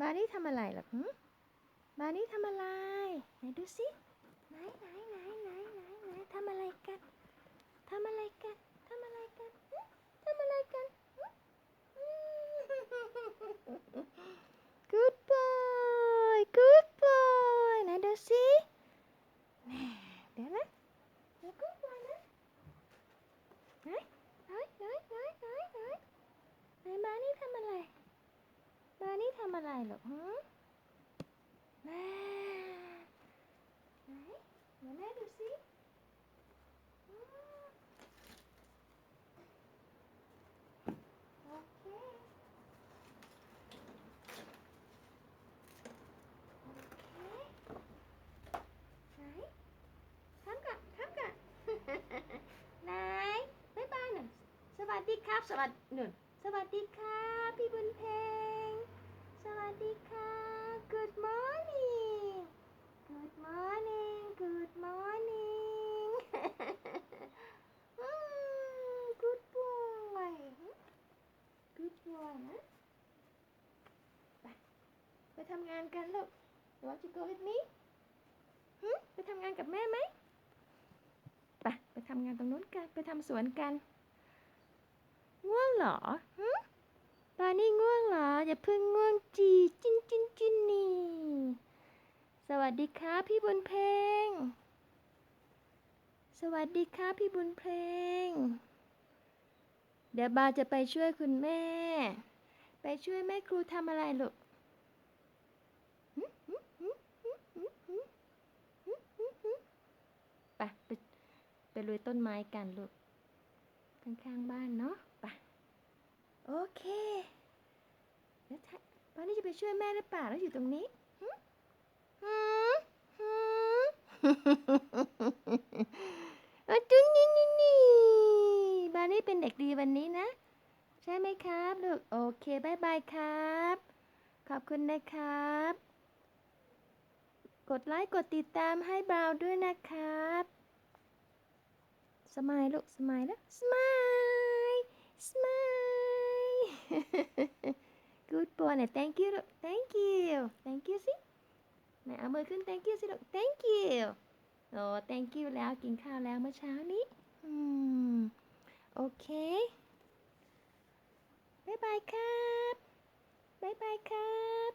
บาร์นี่ทำอะไรหรอหึบาร์นี่ทำอะไร ไหนดูสิ ไหนไหนไหนไหนไหนไหนทำอะไรกัน ทำอะไรกัน ทำอะไรกันหึทำอะไรกันหึ Good boy Good boy ไหนดูสิแหม่เดี๋ยวนะเดี๋ยว Good boy นะไหนไหนไหนไหนไหนไหนไหนบาร์นี่ทำอะไร บาร์นี่ทำอะไร หรอฮะแม่ไหนเดี๋ยวแม่ดูสิโอเคโอเคไหนทำกันทำกันไหนบ๊ายบายหน่อยสวัสดีครับ สวัสดีหนึ่งสวัสดีครับพี่บุญเพลง สวัสดีค่ะ Good morning Good morning Good morning Good boy Good boy นะไปไปทำงานกันลูก You want to go with me ไปทำงานกับแม่ไหมไปไปทำงานตรงนู้นกัน ไปทำสวนกัน ง่วงเหรอ ลานี่ง่วงเหรอ อย่าเพิ่งง่วงจีจินจินจินนี่ สวัสดีครับพี่บุญเพลง สวัสดีครับพี่บุญเพลง เดี๋ยวบาจะไปช่วยคุณแม่ ไปช่วยแม่ครูทำอะไรลูกไปไปลุยต้นไม้กันลูก ข้างๆบ้านเนาะไป ป้านี่จะไปช่วยแม่หรือเปล่าแล้วอยู่ตรงนี้หึหึหึเอาจุ๊งนี่นี่นี่บานี่เป็นเด็กดีวันนี้นะ ใช่ไหมครับลูกโอเคบายบายครับ ขอบคุณนะครับ กดไลค์กดติดตามให้บราวด้วยนะครับสมายลูกสมายแล้วสมาย smile good boy นะ thank you ลูก thank you thank you สิไหนเอามือขึ้น thank you สิลูก thank you โอ้ thank you แล้วกินข้าวแล้วเมื่อเช้านี้อืมโอเคบายบายครับบายบายครับ